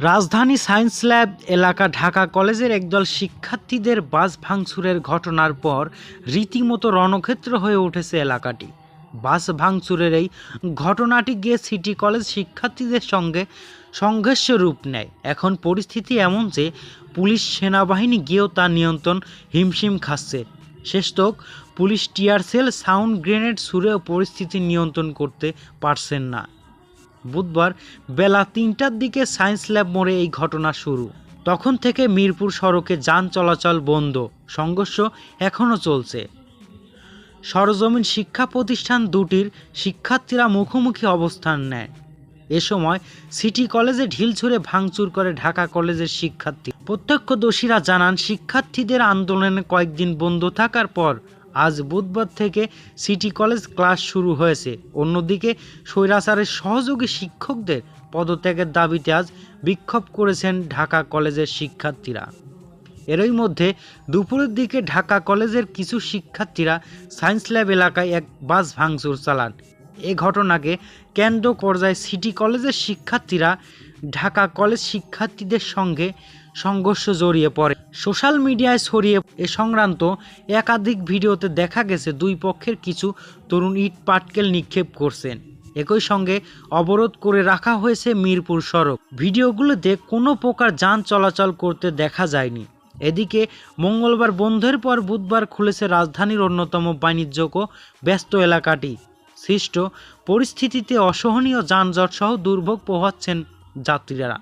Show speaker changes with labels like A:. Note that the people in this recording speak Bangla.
A: রাজধানী সায়েন্স ল্যাব এলাকা ঢাকা কলেজের একদল শিক্ষার্থীদের বাস ভাঙচুরের ঘটনার পর রীতিমতো রণক্ষেত্র হয়ে উঠেছে এলাকাটি। বাস ভাঙচুরের এই ঘটনাটি গিয়ে সিটি কলেজ শিক্ষার্থীদের সঙ্গে সংঘর্ষ রূপ নেয়। এখন পরিস্থিতি এমন যে পুলিশ সেনাবাহিনী গিয়েও তার নিয়ন্ত্রণ হিমশিম খাচ্ছে। শেষতক police tear shell sound grenade ছুড়েও পরিস্থিতি নিয়ন্ত্রণ করতে পারছেন না। বুধবার বেলা তিনটার দিকে সায়েন্স ল্যাব মোড়ে এই ঘটনা শুরু। তখন থেকে মিরপুর সড়কে যান চলাচল বন্ধ, সংঘর্ষ এখনও চলছে। সরজমিন শিক্ষা প্রতিষ্ঠান দুটির শিক্ষার্থীরা মুখোমুখি অবস্থান নেয়। এ সময় সিটি কলেজে ঢিল ছুঁড়ে ভাঙচুর করে ঢাকা কলেজের শিক্ষার্থী। প্রত্যক্ষদর্শীরা জানান, শিক্ষার্থীদের আন্দোলনে কয়েকদিন বন্ধ থাকার পর আজ বুধবার থেকে সিটি কলেজ ক্লাস শুরু হয়েছে। অন্যদিকে স্বৈরাচারের সহযোগী শিক্ষকদের পদত্যাগের দাবিতে আজ বিক্ষোভ করেছেন ঢাকা কলেজের শিক্ষার্থীরা। এরই মধ্যে দুপুরের দিকে ঢাকা কলেজের কিছু শিক্ষার্থীরা সায়েন্স ল্যাব এলাকায় এক বাস ভাঙচুর চালান। এ ঘটনাকে কেন্দ্র পর্যায়ে সিটি কলেজের শিক্ষার্থীরা ঢাকা কলেজ শিক্ষার্থীদের সঙ্গে সংঘর্ষ জড়িয়ে পড়ে। সোশ্যাল মিডিয়ায় ছড়িয়ে এ সংক্রান্ত একাধিক ভিডিওতে দেখা গেছে দুই পক্ষের কিছু তরুণ ইট পাটকেল নিক্ষেপ করছেন। একই সঙ্গে অবরোধ করে রাখা হয়েছে মিরপুর সড়ক। ভিডিওগুলোতে কোনো প্রকার যান চলাচল করতে দেখা যায়নি। এদিকে মঙ্গলবার বন্ধের পর বুধবার খুলেছে রাজধানীর অন্যতম বাণিজ্যক ও ব্যস্ত এলাকাটি। সৃষ্ট পরিস্থিতিতে অসহনীয় যানজট সহ দুর্ভোগ পোহাচ্ছেন যাত্রীরা।